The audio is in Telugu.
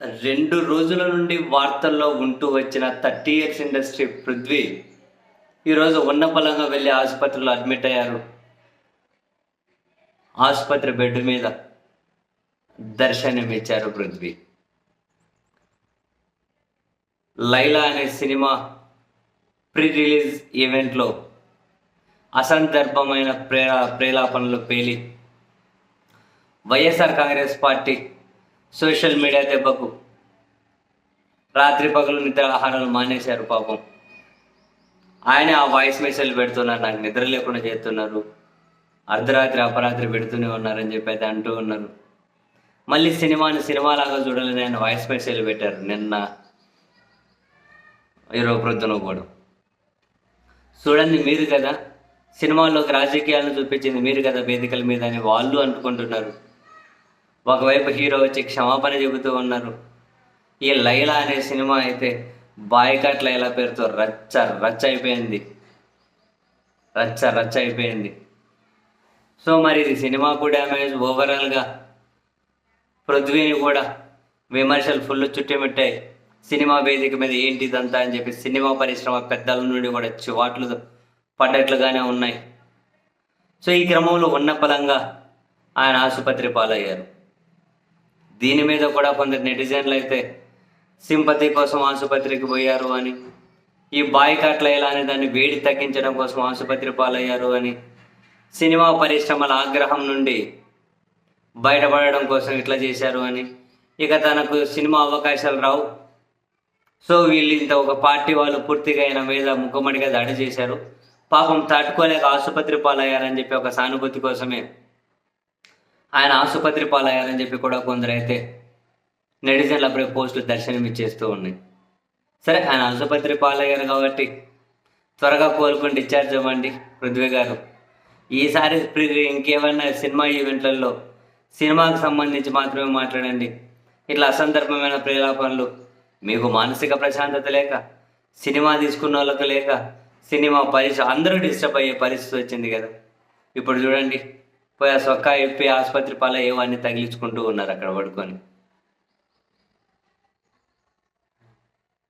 రెండు రోజుల నుండి వార్తల్లో ఉంటూ వచ్చిన థర్టీ ఇయర్స్ ఇండస్ట్రీ పృథ్వీ ఈరోజు ఉన్నపలంగా వెళ్ళి ఆసుపత్రిలో అడ్మిట్ అయ్యారు. ఆసుపత్రి బెడ్ మీద దర్శనం ఇచ్చారు పృథ్వీ. లైలా అనే సినిమా ప్రీ రిలీజ్ ఈవెంట్లో అసందర్భమైన ప్రేరా ప్రేలాపనలు పేలి YSR Congress party social media దెబ్బకు రాత్రి పగలు నిద్ర ఆహారాలు మానేశారు పాపం. ఆయన ఆ వాయిస్ మెసేజ్ పెడుతున్నారు నాకు నిద్ర లేకుండా చేస్తున్నారు. అర్ధరాత్రి అపరాత్రి పెడుతూనే ఉన్నారని చెప్పి అయితే అంటూ ఉన్నారు. మళ్ళీ సినిమాని సినిమాలాగా చూడాలని ఆయన వాయిస్ మెసేజ్ పెట్టారు నిన్న ఈరోజు ప్రొద్దున కూడా. చూడండి మీరు కదా సినిమాల్లోకి రాజకీయాలను చూపించింది మీరు కదా వేదికల మీద అని వాళ్ళు అనుకుంటున్నారు ఒకవైపు హీరో వచ్చి క్షమాపణ చెబుతూ ఉన్నారు. ఈ లైలా అనే సినిమా అయితే బాయ్కట్ లైలా పేరుతో రచ్చ రచ్చ అయిపోయింది. రచ్చ రచ్చ అయిపోయింది. సో మరి ఇది సినిమాకు డ్యామేజ్ ఓవరాల్గా పృథ్వీని కూడా విమర్శలు ఫుల్ చుట్టుమిట్టాయి. సినిమా వేదిక మీద ఏంటి ఇదంతా అని చెప్పి సినిమా పరిశ్రమ పెద్దల నుండి కూడా చివాట్లు పడ్డట్లుగానే ఉన్నాయి. సో ఈ క్రమంలో ఉన్న పలంగా ఆయన ఆసుపత్రి పాలయ్యారు. దీని మీద కూడా కొందరు నెటిజన్లు అయితే సింపతి కోసం ఆసుపత్రికి పోయారు అని ఈ బాయ్కాట్ల ఎలా అని దాన్ని వేడి తగ్గించడం కోసం ఆసుపత్రి పాలయ్యారు అని సినిమా పరిశ్రమల ఆగ్రహం నుండి బయటపడడం కోసం ఇట్లా చేశారు అని ఇక తనకు సినిమా అవకాశాలు రావు. సో వీళ్ళు ఇంత ఒక పార్టీ వాళ్ళు పూర్తిగా ఆయన మీద ముఖమడిగా దాడి చేశారు. పాపం తట్టుకోలేక ఆసుపత్రి పాలయ్యారని చెప్పి ఒక సానుభూతి కోసమే ఆయన ఆసుపత్రి పాలయ్యారని చెప్పి కూడా కొందరైతే అయితే నెటిజన్లు అప్పుడే పోస్టులు దర్శనం ఇచ్చేస్తూ ఉన్నాయి. సరే ఆయన ఆసుపత్రి పాలయ్యారు కాబట్టి త్వరగా కోలుకొని డిశ్చార్జ్ అవ్వండి పృథ్వీ గారు. ఈసారి ప్రి- ఇంకేమైనా సినిమా ఈవెంట్లలో సినిమాకు సంబంధించి మాత్రమే మాట్లాడండి. ఇట్లా అసందర్భమైన ప్రేలాపనలు మీకు మానసిక ప్రశాంతత లేక సినిమా తీసుకున్న వాళ్ళకు లేక సినిమా పరిస్థితి అందరూ డిస్టర్బ్ అయ్యే పరిస్థితి వచ్చింది కదా. ఇప్పుడు చూడండి పోయి ఆ సొక్కా ఇప్పి ఆసుపత్రి పాల ఏవన్నీ తగిలించుకుంటూ ఉన్నారు అక్కడ పడుకొని.